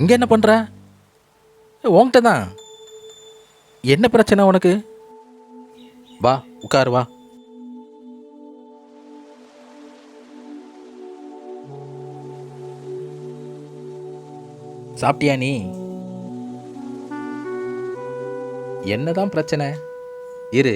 இங்கே என்ன பண்ணுற உன்கிட்ட தான். என்ன பிரச்சனை உனக்கு? வா உட்காரு வா. சாப்பிட்டியா நீ? என்னதான் பிரச்சனை? இரு.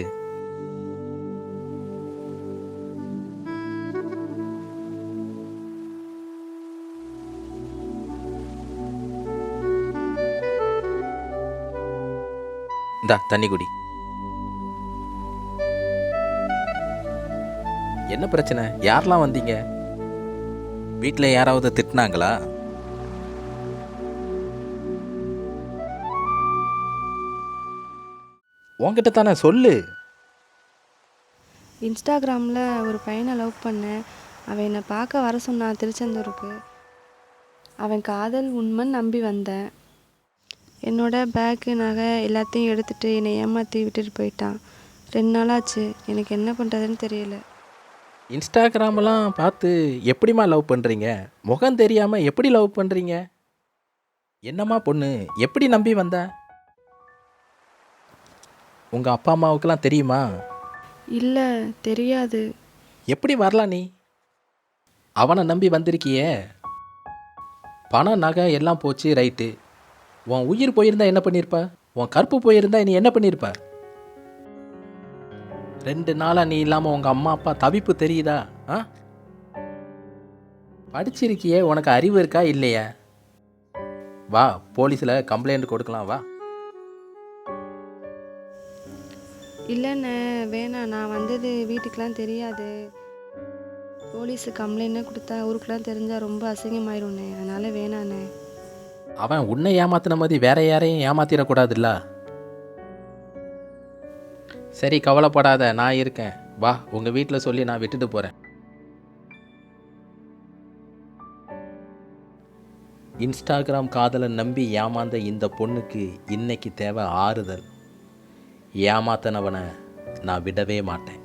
இந்தா தண்ணி குடி. என்ன பிரச்சனை? யாரெல்லாம் வந்தீங்க? வீட்டில் யாராவது திட்டினாங்களா? உன்கிட்ட தானே சொல்லு. இன்ஸ்டாகிராமில் ஒரு பையனை லவ் பண்ணேன். அவன் என்னை பார்க்க வர சொன்னான் திருச்செந்தூருக்கு. அவன் காதல் உண்மைன்னு நம்பி வந்தேன். என்னோட பேக்கு நகை எல்லாத்தையும் எடுத்துட்டு என்னை ஏமாற்றி விட்டுட்டு போயிட்டான். ரெண்டு நாளாச்சு. எனக்கு என்ன பண்ணுறதுன்னு தெரியல. இன்ஸ்டாகிராமெல்லாம் பார்த்து எப்படிம்மா லவ் பண்ணுறீங்க முகம் தெரியாமல் எப்படி லவ் பண்ணுறீங்க என்னம்மா பொண்ணு? எப்படி நம்பி வந்த? உங்கள் அப்பா அம்மாவுக்கெல்லாம் தெரியுமா? இல்லை தெரியாது. எப்படி வரலாம் நீ? அவனை நம்பி வந்திருக்கியே. பணம் நகை எல்லாம் போச்சு ரைட்டு உன் உயிர் போயிருந்தா என்ன பண்ணியிருப்ப உன் கற்பு போயிருந்தா நீ என்ன பண்ணியிருப்ப ரெண்டு நாளாக நீ இல்லாமல் உங்கள் அம்மா அப்பா தவிப்பு தெரியுதா? ஆ? படிச்சிருக்கியே உனக்கு அறிவு இருக்கா இல்லையா? வா போலீஸில் கம்ப்ளைண்ட் கொடுக்கலாம் வா. இல்லைண்ணே வேணாம். நான் வந்தது வீட்டுக்கெலாம் தெரியாது. போலீஸு கம்ப்ளைண்ட்னு கொடுத்தா ஊருக்கெலாம் தெரிஞ்சால் ரொம்ப அசிங்கமாயிரும்ண்ணே. அதனால் வேணாண்ணே. அவன் உன்னை ஏமாத்தின மாதிரி வேற யாரையும் ஏமாத்திடக்கூடாதுல்ல? சரி கவலைப்படாத நான் இருக்கேன். வா உங்கள் வீட்டில் சொல்லி நான் விட்டுட்டு போகிறேன் இன்ஸ்டாகிராம் காதலை நம்பி ஏமாந்த இந்த பொண்ணுக்கு இன்னைக்கு தேவை ஆறுதல். ஏமாத்தனவனை நான் விடவே மாட்டேன்.